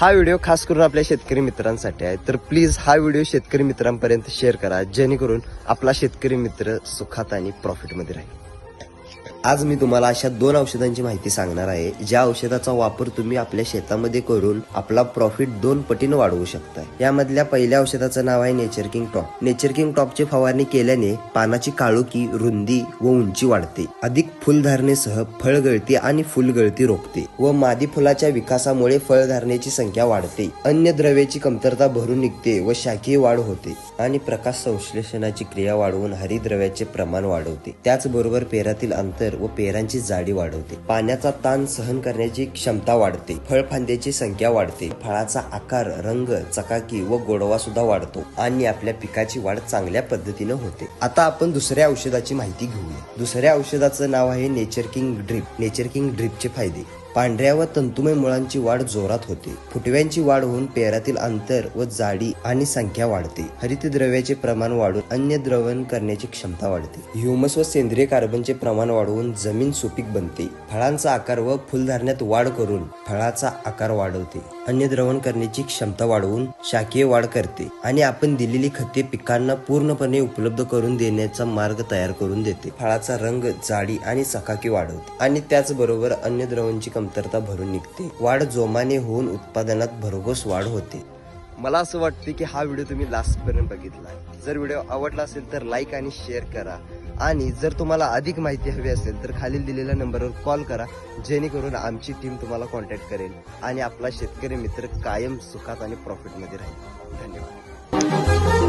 हा व्हिडिओ खास करून आपल्या शेतकरी मित्रांसाठी आहे. तर प्लीज हा व्हिडिओ शेतकरी मित्रांपर्यंत शेअर करा जेणेकरून आपला शेतकरी मित्र सुखात आणि प्रॉफिटमध्ये राहील. आज मी तुम्हाला अशा दोन औषधांची माहिती सांगणार आहे. ज्या औषधाचा वापर तुम्ही आपल्या शेतामध्ये करून आपला प्रॉफिट दोन पटीनं वाढवू शकता यामधल्या पहिल्या औषधाचं नाव आहे nature king top nature king टॉपची फवारणी केल्याने पानाची काळोखी रुंदी व उंची वाढते. अधिक फुलधारणेसह फळगळती आणि फुलगळती रोखते व मादी फुलाच्या विकासामुळे फळधारणेची संख्या वाढते. अन्य द्रव्याची कमतरता भरून निघते व शाखीय वाढ होते आणि प्रकाश संश्लेषणाची क्रिया वाढवून हरिद्रव्याचे प्रमाण वाढवते. त्याचबरोबर पेरातील अंतर व पेरांची जाडी वाढवते. पाण्याचा ताण सहन करण्याची क्षमता वाढते. फळफांद्याची संख्या वाढते. फळाचा आकार रंग चकाकी व गोडवा सुद्धा वाढतो आणि आपल्या पिकाची वाढ चांगल्या पद्धतीनं होते. आता आपण दुसऱ्या औषधाची माहिती घेऊया. दुसऱ्या औषधाचं नाव आहे nature king drip. Nature king ड्रिपचे फायदे. पांढऱ्या व तंतुमय मुळांची वाढ जोरात होते. फुटव्यांची वाढ होऊन पेरातील अंतर व जाडी आणि संख्या वाढते. हरितद्रव्याचे प्रमाण वाढून अन्य द्रवण करण्याची क्षमता वाढते. ह्युमस व सेंद्रिय कार्बनचे प्रमाण वाढवून जमीन सुपीक बनते. फळांचा आकार व फुलधारण्यात वाढ करून फळाचा आकार वाढवते. अन्य द्रवण करण्याची क्षमता वाढवून शाकीय वाढ करते आणि आपण दिलेली खते पिकांना पूर्णपणे उपलब्ध करून देण्याचा मार्ग तयार करून देते. फळाचा रंग जाडी आणि सखाकी वाढवते आणि त्याचबरोबर अन्य द्रवांची कमतरता कमतरता भरून निघते. वाढ जोमाने होऊन उत्पादनात भरघोस वाढ होते. मला असं वाटतं की हा व्हिडिओ तुम्ही लास्ट पर्यंत बघितला. जर व्हिडिओ आवडला असेल तर लाईक आणि शेअर करा. आणि जर तुम्हाला अधिक माहिती हवी असेल तर खालील दिलेल्या नंबरवर कॉल करा. जेणेकरून आमची टीम तुम्हाला कॉन्टॅक्ट करेल आणि आपला शेतकरी मित्र कायम सुखात आणि प्रॉफिटमध्ये राहील. धन्यवाद.